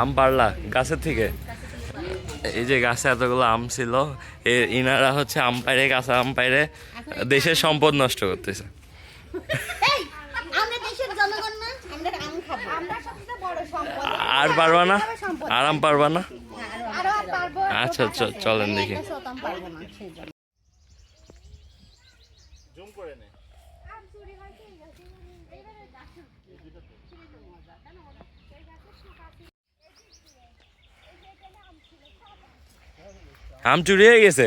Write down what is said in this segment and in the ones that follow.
আম পারলা গাছের থেকে? এই যে গাছে এতগুলো আম ছিল এ ইনারা হচ্ছে আম পাইরে কাঁচা আম পাইরে দেশের সম্পদ নষ্ট করতেছে। এই আমরা দেশের জনগণ না আমরা আম খাব। আমরা সবচেয়ে বড় সম্পদ। আর পারবা না? আর আম পারবা না? পারব। আচ্ছা চলেন দেখি একটা শতাম পারব না সেই জন্য আম চুরি হয়ে গেছে।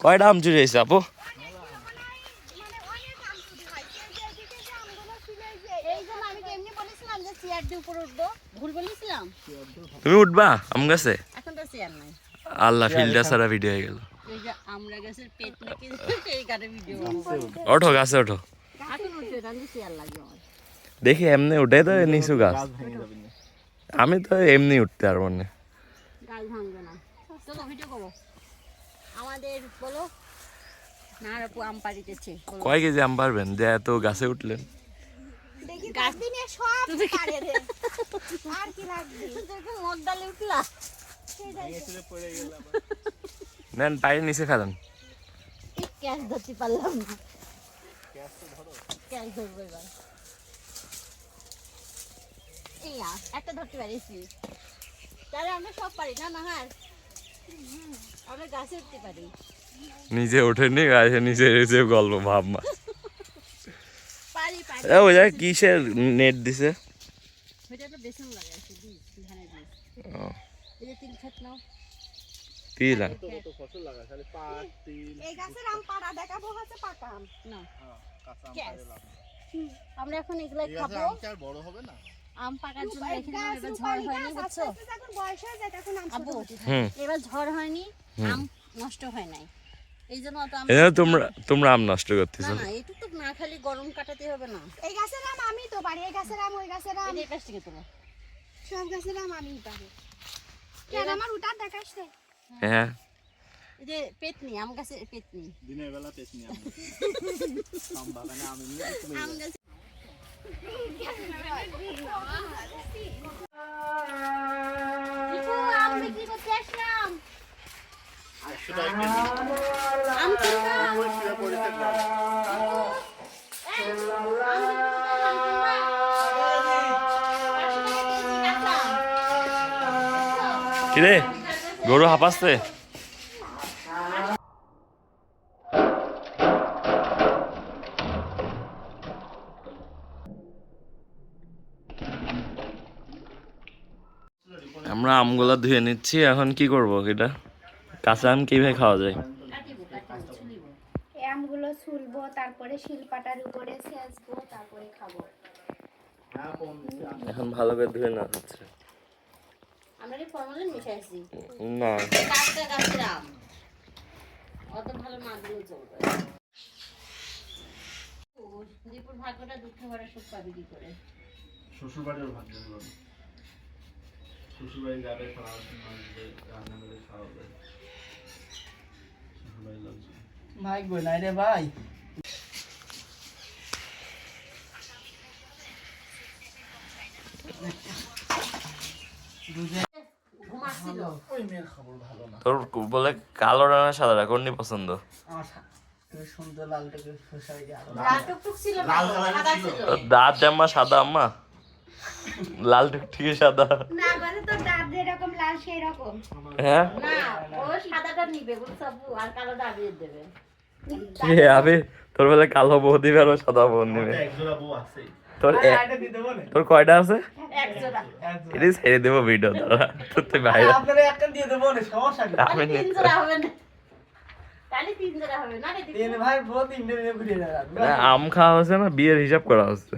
কয়টা আম চুরি হয়েছে আপু? তুমি উঠবা আম গাছে? আল্লাহ ফিল্ডার সারা ভিডিও হয়ে গেল। ওঠো গাছে ওঠো। দেখি এমনি উঠে তো নিচু গাছ। আমি তো এমনি উঠতে পারব না। চলো ভিডিও করো। আমাদের বলো না আপু আম পাড়িতেছে কয় কেজি আম পারবেন যে এত গাছে উঠলেন। গাছ দিনে সব পারে রে আর কি লাগবে? তুমি মগ ডালে উঠলা। নেন পায়ের নিচে ফেলেন। ক্যাশ ধরতে পারলাম না। ক্যাশ ধরবো এবার। এই একটা ধরতে পারিছি তাহলে আমরা সব পারি না না হার আমরা গাছে উঠতে পারি। নিজে ওঠেনি গাছে নিচে এসে গল্প ভাবমা ওই জায়গায় কিসের নেট দিছে? তিল. আমরা এখন এগুলাই খাব। বড় হবে না? আম পাকার জন্য দিলাম এবার ঝড় হয়নি বুঝছ? আবু এবার ঝড় হয়নি আম নষ্ট হয় নাই। এই জন্য অত আম তোমরা তোমরা আম নষ্ট না করতেছো। না এটুকু না খালি গরম কাটাতে হবে না। এই গাছের আম আমি তো পারি এই গাছের আম ওই গাছের আম। এই পাশ থেকে তোলো। সব গাছের আম আমি পারি কেন আমার উঠার হ্যাঁ। যে পেতনি আম গাছে পেতনি। দিনের বেলা পেছনি আম। বাগানে আমি করে গরু হাঁপাচ্ছে? আমরা আমগুলো ধুয়ে নিচ্ছি এখন কি করব এটা? কাঁচা আম কীভাবে খাওয়া যায়? আমগুলো ছুলবো তারপরে শিলপাটার উপরে তারপরে খাব। এখন ভালো করে ধুয়ে না হচ্ছে আমরা কি ফর্মালিন মিশাইছি না। টাটকা গাছের আম। অত ভালো না। দিলেও চলবে দীপুর ভাগ্যটা দুঃখে ভরা সুখ পাবি কি করে? শ্বশুর বাড়ির ভাগ্য। শ্বশুর বাড়ি যাবে খাওয়া রান্না করে খাওয়াবে শ্বশুর লোকজন ভাই গো নাই রে ভাই। তোর বলে কালো রানা সাদা কোনটি পছন্দ। দাঁত আম্মা সাদা আম্মা। লাল টুকটুকি সাদা। না মানে তো দাঁত যেরকম লাল সেই রকম হ্যাঁ? না ও সাদাটা নিবে বুঝছ আর কালোটা আবির দেবে। কে আবে? তোর বলে কালো বউ দিবে আর সাদা বউ নিবে। এক জোড়া আছে। তোর আরে দিতে বলে তোর কয়টা আছে? এক জোড়া ছেড়ে দেবো ভিডিও দ্বারা তোর তুই বাইরে। আপনারা একটা দিয়ে দেবো না সমস্যা কি আমি আম খাওয়া হচ্ছে না বিয়ের হিসাব করা হচ্ছে।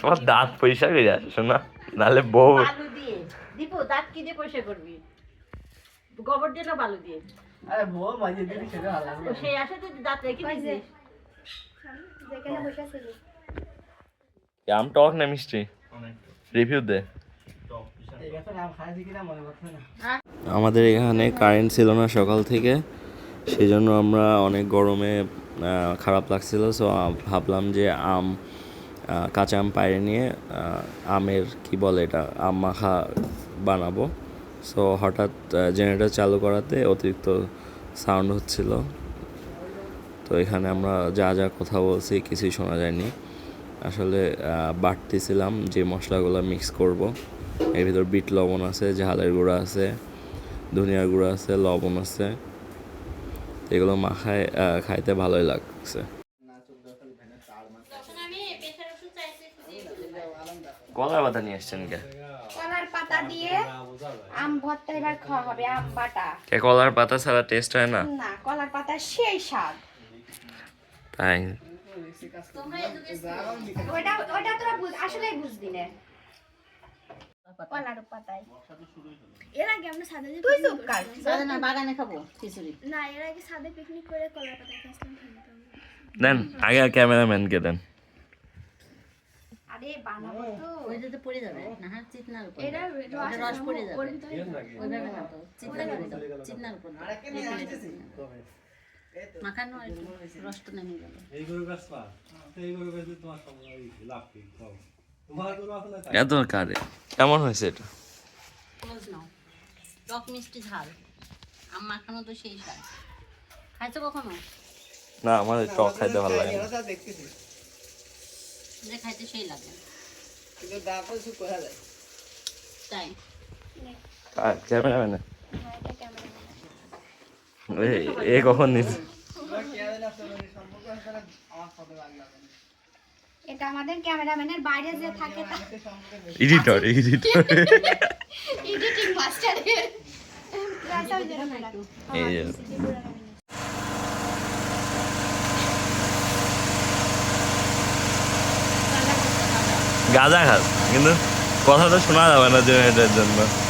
তোমার দাঁত করে আসে শোনা নাহলে বউ দীপু দাঁত কি দিয়ে পরিষ্কার করবি? গোবর দিয়ে না বালু দিয়ে? আরে বউ মাঝে দিদি সেটা ভালো সেই আসে তুই দাঁত রেখে দিয়েছিস। যেখানে বসে ছিল আম টক না মিষ্টি? রিভিউ দে। আমাদের এখানে কারেন্ট ছিল না সকাল থেকে সেই জন্য আমরা অনেক গরমে খারাপ লাগছিল। সো ভাবলাম যে আম কাঁচা আম পাড়ে নিয়ে আমের কি বলে এটা আম মাখা বানাবো। সো হঠাৎ জেনারেটর চালু করাতে অতিরিক্ত সাউন্ড হচ্ছিল। তো এখানে আমরা যা যা কথা বলছি কিছুই শোনা যায়নি। আসলে আহ, বাটতেছিলাম যে মশলাগুলো মিক্স করব। এর ভিতর বিট লবণ আছে ঝালের গুঁড়া আছে ধনিয়ার গুঁড়া আছে লবণ আছে। এগুলো মাখায় খাইতে ভালোই লাগছে। তখন আমি প্রেশার ওষুধ চাইছি কলার পাতা নিয়ে আসছেন কে? কলার পাতা দিয়ে আম ভর্তা এবার খাওয়া হবে আম বাটা। কে কলার পাতা ছাড়া টেস্ট হয় না? না কলার পাতা সেই স্বাদ। তাই। ওটা ওটা তোরা বুঝ আসলে বুঝবি না। কলার পাতায়। এর আগে আমরা সাদা তুই চুপ কর সাদা না বাগানে খাব খিচুড়ি। না এর আগে সাদা পিকনিক করে কলার পাতা খেয়েছিলাম দেন আগে ক্যামেরাম্যানকে দেন। আরে বানাবো তো। ওইটা তো পড়ে যাবে না চিতনার উপর এটা রস পড়ে যাবে। ওইভাবে না তো চিতনার উপর চিতনার উপর দাও। এই প্লেটে চিতনা। মাখানো রসটা নেমে গেল। এই গরু বেচবা এই গরু বেচলে তোমার সব লাভ কি? খাও এত কারে। কেমন হয়েছে এটা? টক মিষ্টি ঝাল। আম মাখানো তো সেই স্বাদ খাইছো কখনো? না আমার টক খাইতে ভালো লাগে না। যে খাইতে সেই লাগে। কিন্তু দাঁত কিছু কোথা যায় তাই ক্যামেরাম্যান হ্যাঁ, এ কখন সম্পর্ক আমার সাথে লাগল এটা আমাদের ক্যামেরাম্যানের বাইরে যে থাকে এডিটর এডিটর এডিটিং মাস্টার গাঁজা খাস কিন্তু কথা তো শোনা যাবে না জন্য কুষ্টিয়া জেলার